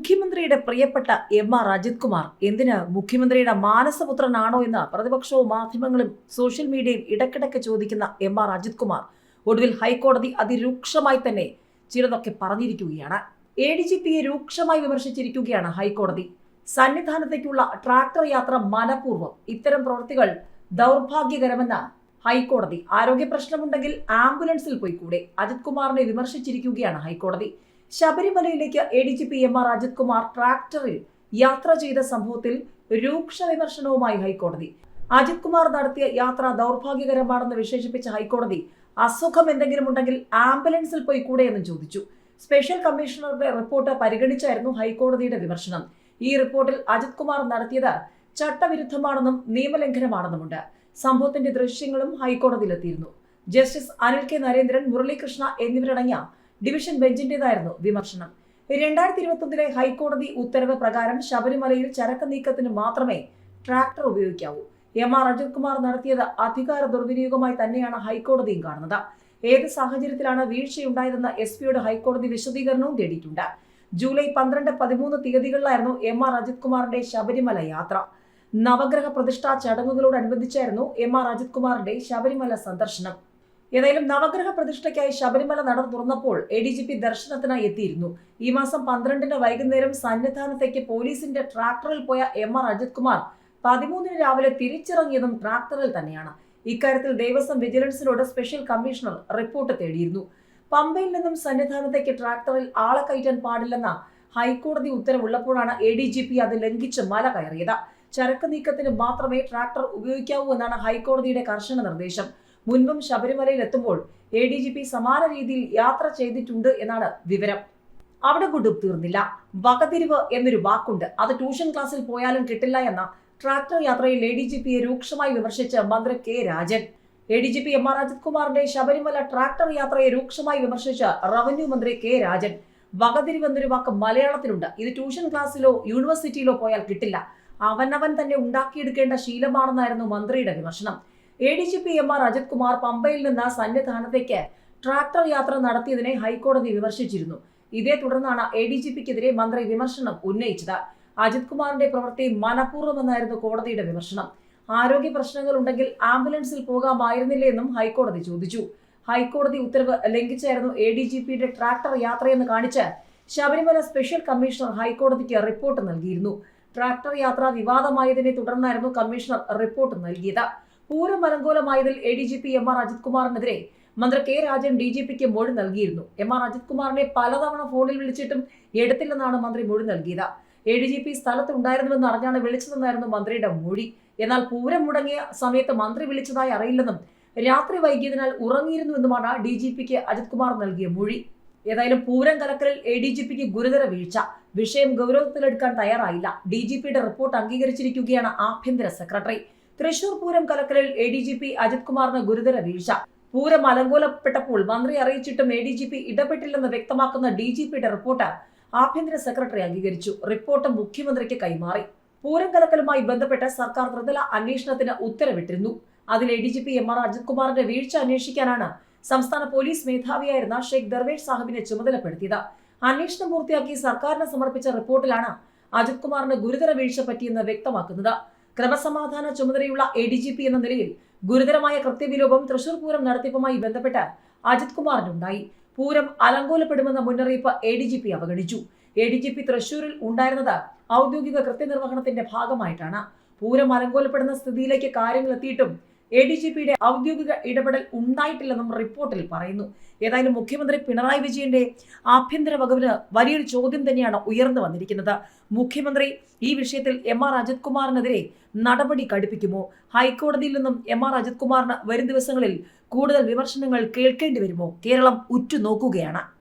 മുഖ്യമന്ത്രിയുടെ പ്രിയപ്പെട്ട M R Ajith Kumar എന്തിന് മുഖ്യമന്ത്രിയുടെ മാനസപുത്രനാണോ എന്ന് പ്രതിപക്ഷവും മാധ്യമങ്ങളും സോഷ്യൽ മീഡിയയും ഇടക്കിടക്ക് ചോദിക്കുന്ന എം ആർ അജിത് കുമാർ ഒടുവിൽ ഹൈക്കോടതി അതിരൂക്ഷമായി തന്നെ ചിലതൊക്കെ പറഞ്ഞിരിക്കുകയാണ്. എ ഡി ജി പിയെ രൂക്ഷമായി വിമർശിച്ചിരിക്കുകയാണ് ഹൈക്കോടതി. സന്നിധാനത്തേക്കുള്ള ട്രാക്ടർ യാത്ര മനഃപൂർവം. ഇത്തരം പ്രവൃത്തികൾ ദൗർഭാഗ്യകരമെന്ന് ഹൈക്കോടതി. ആരോഗ്യ പ്രശ്നമുണ്ടെങ്കിൽ ആംബുലൻസിൽ പോയിക്കൂടെ? അജിത് കുമാറിനെ വിമർശിച്ചിരിക്കുകയാണ് ഹൈക്കോടതി. ശബരിമലയിലേക്ക് A D G P M R Ajith Kumar ട്രാക്ടറിൽ യാത്ര ചെയ്ത സംഭവത്തിൽ രൂക്ഷ വിമർശനവുമായി ഹൈക്കോടതി. അജിത് കുമാർ നടത്തിയ യാത്ര ദൗർഭാഗ്യകരമാണെന്ന് വിശേഷിപ്പിച്ച ഹൈക്കോടതി അസുഖം എന്തെങ്കിലും ഉണ്ടെങ്കിൽ ആംബുലൻസിൽ പോയി കൂടെ എന്നും ചോദിച്ചു. സ്പെഷ്യൽ കമ്മീഷണറുടെ റിപ്പോർട്ട് പരിഗണിച്ചായിരുന്നു ഹൈക്കോടതിയുടെ വിമർശനം. ഈ റിപ്പോർട്ടിൽ അജിത് കുമാർ നടത്തിയത് ചട്ടവിരുദ്ധമാണെന്നും നിയമലംഘനമാണെന്നുമുണ്ട്. സംഭവത്തിന്റെ ദൃശ്യങ്ങളും ഹൈക്കോടതിയിലെത്തിയിരുന്നു. ജസ്റ്റിസ് അനിൽ കെ നരേന്ദ്രൻ മുരളീകൃഷ്ണ എന്നിവരടങ്ങിയ ഡിവിഷൻ ബെഞ്ചിന്റേതായിരുന്നു വിമർശനം. രണ്ടായിരത്തി ഇരുപത്തൊന്നിലെ ഹൈക്കോടതി ഉത്തരവ് പ്രകാരം ശബരിമലയിൽ ചരക്ക് നീക്കത്തിന് മാത്രമേ ട്രാക്ടർ ഉപയോഗിക്കാവൂ. എം ആർ അജിത് കുമാർ നടത്തിയത് അധികാര ദുർവിനിയോഗമായി തന്നെയാണ് ഹൈക്കോടതിയും കാണുന്നത്. ഏത് സാഹചര്യത്തിലാണ് വീഴ്ചയുണ്ടായതെന്ന് എസ് പിയുടെ ഹൈക്കോടതി വിശദീകരണവും തേടിയിട്ടുണ്ട്. ജൂലൈ പന്ത്രണ്ട് പതിമൂന്ന് തീയതികളിലായിരുന്നു എം ആർ അജിത് കുമാറിന്റെ ശബരിമല യാത്ര. നവഗ്രഹ പ്രതിഷ്ഠാ ചടങ്ങുകളോടനുബന്ധിച്ചായിരുന്നു എം ആർ അജിത് കുമാറിന്റെ ശബരിമല സന്ദർശനം. ഏതായാലും നവഗ്രഹ പ്രതിഷ്ഠയ്ക്കായി ശബരിമല നട തുറന്നപ്പോൾ എ ഡി ജി പി ദർശനത്തിനായി എത്തിയിരുന്നു. ഈ മാസം പന്ത്രണ്ടിന് വൈകുന്നേരം സന്നിധാനത്തേക്ക് പോലീസിന്റെ ട്രാക്ടറിൽ പോയ എം ആർ അജിത് കുമാർ പതിമൂന്നിന് രാവിലെ തിരിച്ചിറങ്ങിയതും ട്രാക്ടറിൽ തന്നെയാണ്. ഇക്കാര്യത്തിൽ ദേവസ്വം വിജിലൻസിനോട് സ്പെഷ്യൽ കമ്മീഷണർ റിപ്പോർട്ട് തേടിയിരുന്നു. പമ്പയിൽ നിന്നും സന്നിധാനത്തേക്ക് ട്രാക്ടറിൽ ആളെ കയറ്റാൻ പാടില്ലെന്ന ഹൈക്കോടതി ഉത്തരവുള്ളപ്പോഴാണ് എ ഡി ജി പി അത് ലംഘിച്ച് മല കയറിയത്. ചരക്ക് നീക്കത്തിന് മാത്രമേ ട്രാക്ടർ ഉപയോഗിക്കാവൂ എന്നാണ് ഹൈക്കോടതിയുടെ കർശന നിർദ്ദേശം. മുൻപും ശബരിമലയിൽ എത്തുമ്പോൾ എ ഡി ജി പി സമാന രീതിയിൽ യാത്ര ചെയ്തിട്ടുണ്ട് എന്നാണ് വിവരം. അവിടെ കൊണ്ടും തീർന്നില്ല. വകതിരിവ് എന്നൊരു വാക്കുണ്ട്. അത് ട്യൂഷൻ ക്ലാസ്സിൽ പോയാലും കിട്ടില്ല എന്ന ട്രാക്ടർ യാത്രയിൽ എ ഡി ജി പിയെ രൂക്ഷമായി വിമർശിച്ച് മന്ത്രി K Rajan. A D G P M R Ajith കുമാറിന്റെ ശബരിമല ട്രാക്ടർ യാത്രയെ രൂക്ഷമായി വിമർശിച്ച് റവന്യൂ മന്ത്രി കെ രാജൻ. വകതിരിവ് എന്നൊരു വാക്ക് മലയാളത്തിലുണ്ട്. ഇത് ട്യൂഷൻ ക്ലാസ്സിലോ യൂണിവേഴ്സിറ്റിയിലോ പോയാൽ കിട്ടില്ല. അവനവൻ തന്നെ ഉണ്ടാക്കിയെടുക്കേണ്ട ശീലമാണെന്നായിരുന്നു മന്ത്രിയുടെ വിമർശനം. A D G P M R Ajith Kumar പമ്പയിൽ നിന്ന് സന്നിധാനത്തേക്ക് ട്രാക്ടർ യാത്ര നടത്തിയതിനെ ഹൈക്കോടതി വിമർശിച്ചിരുന്നു. ഇതേ തുടർന്നാണ് എ ഡി ജി പിക്കെതിരെ മന്ത്രി വിമർശനം ഉന്നയിച്ചത്. അജിത് കുമാറിന്റെ പ്രവൃത്തി മനഃപൂർവമെന്നായിരുന്നു കോടതിയുടെ വിമർശനം. ആരോഗ്യ പ്രശ്നങ്ങൾ ഉണ്ടെങ്കിൽ ആംബുലൻസിൽ പോകാമായിരുന്നില്ലെന്നും ഹൈക്കോടതി ചോദിച്ചു. ഹൈക്കോടതി ഉത്തരവ് ലംഘിച്ചായിരുന്നു എ ഡി ജി പിയുടെ ട്രാക്ടർ യാത്രയെന്ന് കാണിച്ച് ശബരിമല സ്പെഷ്യൽ കമ്മീഷണർ ഹൈക്കോടതിക്ക് റിപ്പോർട്ട് നൽകിയിരുന്നു. ട്രാക്ടർ യാത്ര വിവാദമായതിനെ തുടർന്നായിരുന്നു കമ്മീഷണർ റിപ്പോർട്ട് നൽകിയത്. Pooram അലങ്കോലമായതിൽ A D G P M R Ajith കുമാറിനെതിരെ മന്ത്രി കെ രാജൻ ഡി ജി പിക്ക് മൊഴി നൽകിയിരുന്നു. എം ആർ അജിത് കുമാറിനെ പലതവണ ഫോണിൽ വിളിച്ചിട്ടും എടുത്തില്ലെന്നാണ് മന്ത്രി മൊഴി നൽകിയത്. എ ഡി ജി പി സ്ഥലത്ത് ഉണ്ടായിരുന്നുവെന്ന് അറിഞ്ഞാണ് വിളിച്ചതെന്നായിരുന്നു മന്ത്രിയുടെ മൊഴി. എന്നാൽ പൂരം മുടങ്ങിയ സമയത്ത് മന്ത്രി വിളിച്ചതായി അറിയില്ലെന്നും രാത്രി വൈകിയതിനാൽ ഉറങ്ങിയിരുന്നുവെന്നുമാണ് ഡി ജി പിക്ക് അജിത് കുമാർ നൽകിയ മൊഴി. ഏതായാലും പൂരം കലക്കലിൽ എ ഡി ജി പിക്ക് ഗുരുതര വീഴ്ച. വിഷയം ഗൗരവത്തിലെടുക്കാൻ തയ്യാറായില്ല. ഡി ജി പിയുടെ റിപ്പോർട്ട് അംഗീകരിച്ചിരിക്കുകയാണ് ആഭ്യന്തര secretary. Thrissur Pooram കലക്കലിൽ A D G P Ajith കുമാറിന് ഗുരുതര വീഴ്ച. പൂരം അലങ്കോലപ്പെട്ടപ്പോൾ മന്ത്രി അറിയിച്ചിട്ടും എ ഡി ജി പി ഇടപെട്ടില്ലെന്ന് വ്യക്തമാക്കുന്ന ഡി ജി പിയുടെ റിപ്പോർട്ട് ആഭ്യന്തര സെക്രട്ടറി അംഗീകരിച്ചു. റിപ്പോർട്ട് മുഖ്യമന്ത്രിക്ക് കൈമാറി. പൂരം കലക്കലുമായി ബന്ധപ്പെട്ട് സർക്കാർ ത്രിതല അന്വേഷണത്തിന് ഉത്തരവിട്ടിരുന്നു. അതിൽ A D G P M R Ajith കുമാറിന്റെ വീഴ്ച അന്വേഷിക്കാനാണ് സംസ്ഥാന പോലീസ് മേധാവിയായിരുന്ന ഷെയ്ഖ് ദർവേഷ് സാഹിബിനെ ചുമതലപ്പെടുത്തിയത്. അന്വേഷണം പൂർത്തിയാക്കി സർക്കാരിന് സമർപ്പിച്ച റിപ്പോർട്ടിലാണ് അജിത് കുമാറിന് ഗുരുതര വീഴ്ച പറ്റിയെന്ന് വ്യക്തമാക്കുന്നത്. ക്രമസമാധാന ചുമതലയുള്ള എ ഡി ജി പി എന്ന നിലയിൽ ഗുരുതരമായ കൃത്യവിലോപം തൃശൂർ പൂരം നടത്തിപ്പുമായി ബന്ധപ്പെട്ട് അജിത് കുമാറിനുണ്ടായി. പൂരം അലങ്കോലപ്പെടുമെന്ന മുന്നറിയിപ്പ് എ ഡി ജി പി അവഗണിച്ചു. എ ഡി ജി പി തൃശൂരിൽ ഉണ്ടായിരുന്നത് ഔദ്യോഗിക കൃത്യനിർവഹണത്തിന്റെ ഭാഗമായിട്ടാണ്. പൂരം അലങ്കോലപ്പെടുന്ന സ്ഥിതിയിലേക്ക് കാര്യങ്ങൾ എത്തിയിട്ടും എ ഡി ജി പിയുടെ ഔദ്യോഗിക ഇടപെടൽ ഉണ്ടായിട്ടില്ലെന്നും റിപ്പോർട്ടിൽ പറയുന്നു. ഏതായാലും മുഖ്യമന്ത്രി പിണറായി വിജയന്റെ ആഭ്യന്തര വകുപ്പിന് വലിയൊരു ചോദ്യം തന്നെയാണ് ഉയർന്നു വന്നിരിക്കുന്നത്. മുഖ്യമന്ത്രി ഈ വിഷയത്തിൽ എം ആർ അജിത് കുമാറിനെതിരെ നടപടി കടുപ്പിക്കുമോ? ഹൈക്കോടതിയിൽ നിന്നും എം ആർ അജിത് കുമാറിന് വരും ദിവസങ്ങളിൽ കൂടുതൽ വിമർശനങ്ങൾ കേൾക്കേണ്ടി വരുമോ? കേരളം ഉറ്റുനോക്കുകയാണ്.